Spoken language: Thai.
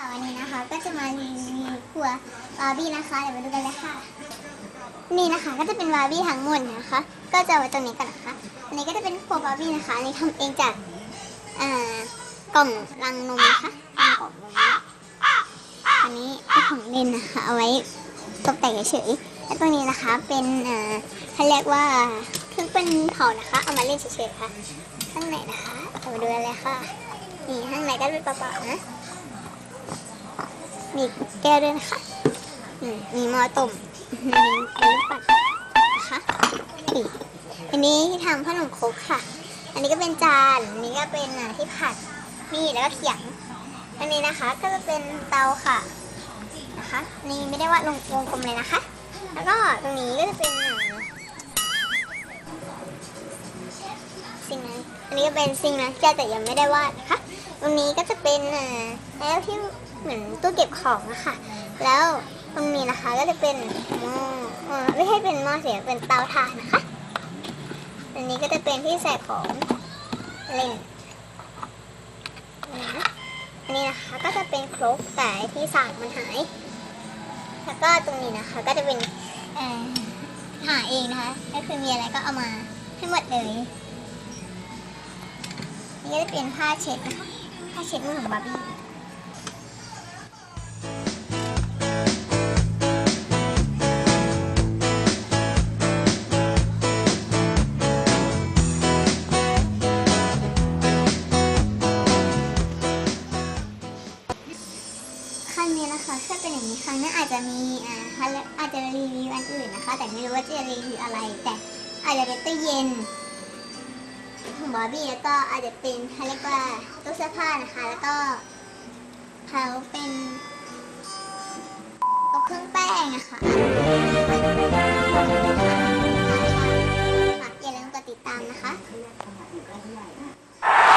ค่ะวันนี้นะคะก็จะมารีวิวครัวบาร์บี้นะคะเดี๋ยวมาดูกันเลยค่ะ นี่นะคะก็จะเป็นบาร์บี้ทั้งหมดนะคะ ก็จะไว้ตรงนี้กันนะคะ อันนี้ก็จะเป็นครัวบาร์บี้นะคะอันนี้ทำเองจากกล่องรังนมนะคะกล่องนมอันนี้เป็นของเล่นนะคะเอาไว้ตกแต่งเฉยๆและตรงนี้นะคะเป็นเขาเรียกว่าเครื่องปั้นเผานะคะ เอามาเล่นเฉยๆค่ะข้างในนะคะเอามาดูกันเลยค่ะนี่ข้างในก็เป็นเปล่าๆนะ มีแก้วด้วยนะคะมมีหม้อต้มมีมีลูกปัดนะคะนี่อันนี้ทำขนมครกค่ะ อันนี้ก็เป็นจานอันนี้ก็เป็นที่ผัดนี่แล้วก็เขียง อันนี้นะคะก็จะเป็นเตาค่ะนะคะ นี่ไม่ได้วาดลงวงกลมเลยนะคะ แล้วก็ตรงนี้ก็จะเป็นสิ่งนั้น อันนี้ก็เป็นสิ่งนั้นแก้แต่ยังไม่ได้วาดนะคะ ตรงนี้ก็จะเป็นแล้วที่ เหมือนตู้เก็บของอะค่ะ แล้วตรงนี้นะคะก็จะเป็นหม้ออ่อไม่ใช่เป็นหม้อเสียเป็นเตาถ่านนะคะ อันนี้ก็จะเป็นที่ใส่ของเล่นนะอันนี้นะคะก็จะเป็นครกแต่ที่สากมันหาย แล้วก็ตรงนี้นะคะก็จะเป็นเอ่อหาเองนะคะ ก็คือมีอะไรก็เอามาให้หมดเลย นี่ก็จะเป็นผ้าเช็ดนะคะผ้าเช็ดมือของบาร์บี้ นี้นะคะถ้าเป็นอย่างนี้ครั้งหน้าอาจจะมีอ่าอาจจะรีวิวอันอื่นนะคะ แต่ไม่รู้ว่าจะรีวิวอะไร แต่อาจจะเป็นตู้เย็นของบบี้แล้วก็อาจจะเป็นเขาเรียกว่าตู้เสื้อผ้านะคะ แล้วก็เขาเป็นเอาเครื่องแป้งอะค่ะ